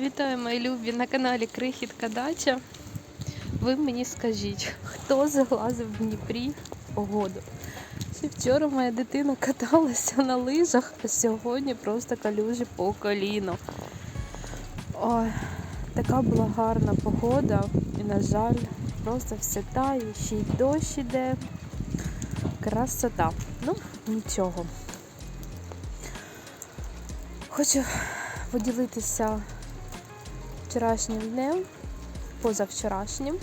Вітаю, мої любі, на каналі Крихітка Дача. Ви мені скажіть, хто заглазив в Дніпрі погоду? Ще вчора моя дитина каталася на лижах, а сьогодні просто калюжі по коліно. Ой, така була гарна погода, і, на жаль, просто все тає, ще й дощ іде. Красота. Ну, нічого. Хочу поділитися вчорашнім днем, позавчорашнім,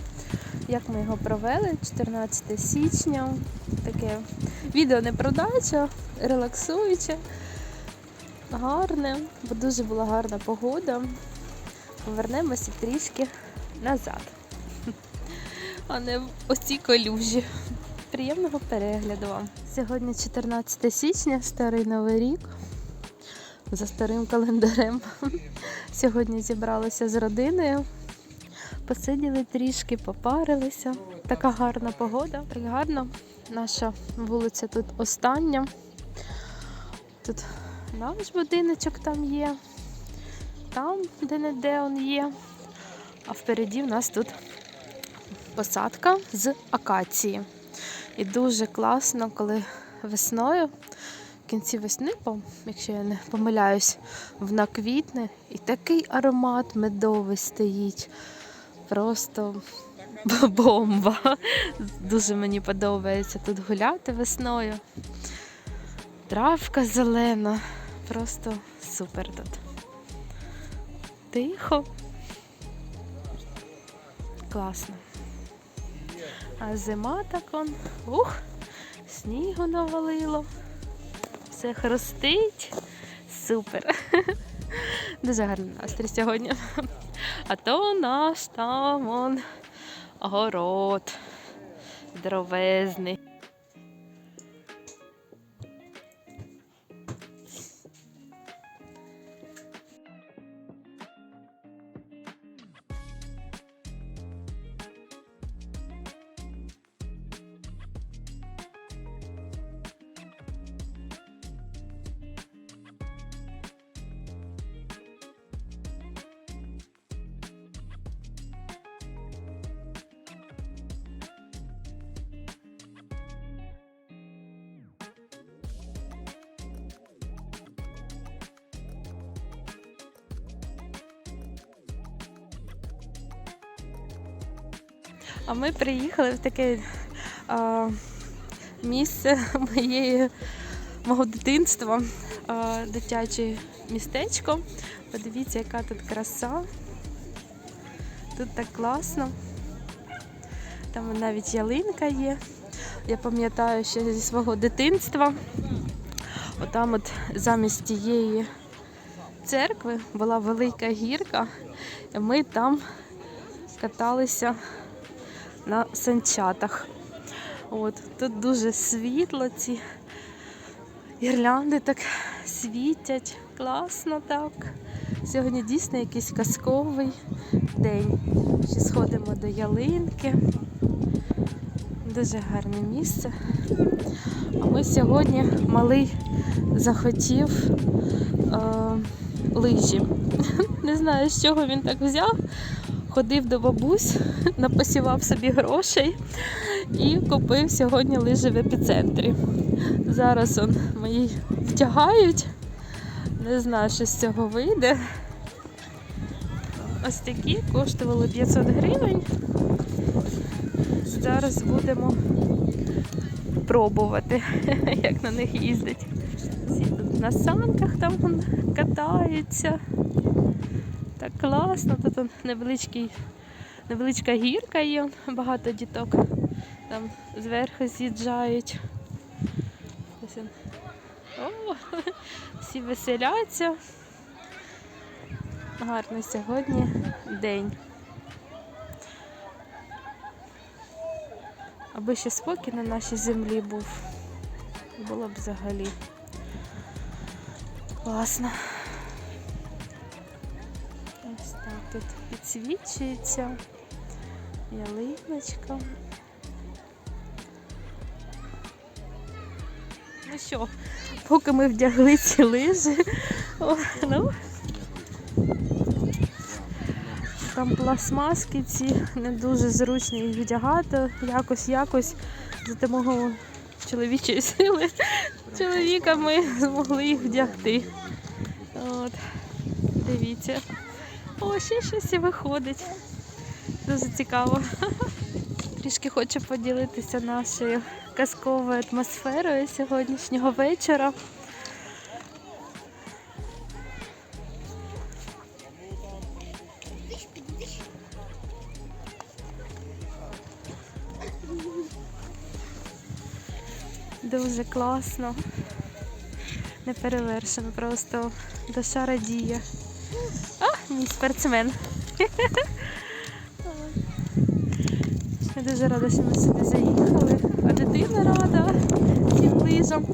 як ми його провели, 14 січня. Таке відео не про релаксуюче, гарне, бо дуже була гарна погода. Повернемося трішки назад, а не в оці колюжі. Приємного перегляду вам. Сьогодні 14 січня, старий новий рік. За старим календарем. Сьогодні зібралися з родиною, посиділи трішки, попарилися. Така гарна погода, так гарно. Наша вулиця тут остання. Тут наш будиночок там є, там де-не-де он є. А впереді в нас тут посадка з акації. І дуже класно, коли весною в кінці весни, якщо я не помиляюсь, вона квітне і такий аромат медовий стоїть. Просто бомба. Дуже мені подобається тут гуляти весною. Травка зелена. Просто супер тут. Тихо. Класно. А зима так он. Ух, снігу навалило все хрустить. Супер. Дуже гарний настрій сьогодні. А то наш там он город здоровезний. А ми приїхали в таке а, місце моєї, мого дитинства, а, дитяче містечко. Подивіться, яка тут краса. Тут так класно. Там навіть ялинка є. Я пам'ятаю ще зі свого дитинства. Отам от замість тієї церкви була велика гірка, і ми там каталися на санчатах. От, тут дуже світло, ці гірлянди так світять. Класно так. Сьогодні дійсно якийсь казковий день. Ще сходимо до ялинки. Дуже гарне місце. А ми сьогодні малий захотів е, лижі. Не знаю, з чого він так взяв. Ходив до бабусь, напосівав собі грошей і купив сьогодні лижі в епіцентрі. Зараз он мої втягають. Не знаю, що з цього вийде. Ось такі коштували 500 гривень. Зараз будемо пробувати, як на них їздить. На санках там катаються. Так класно, тут невеличкий, невеличка гірка є, багато діток там зверху з'їжджають. О, всі веселяться. Гарний сьогодні день. Аби ще спокій на нашій землі був. Було б взагалі класно. Тут підсвічується ялиночка. Ну що, поки ми вдягли ці лижі, о, ну, там пластмаски ці не дуже зручно їх вдягати. Якось, якось за допомогою чоловічої сили чоловіка ми змогли їх вдягти. От. Дивіться. О, ще щось і виходить. Дуже цікаво. Трішки хочу поділитися нашою казковою атмосферою сьогоднішнього вечора. Дуже класно. Неперевершено, просто душа радіє. А, мій спортсмен. Я дуже рада, що ми сюди заїхали. А дитина рада цим лижам.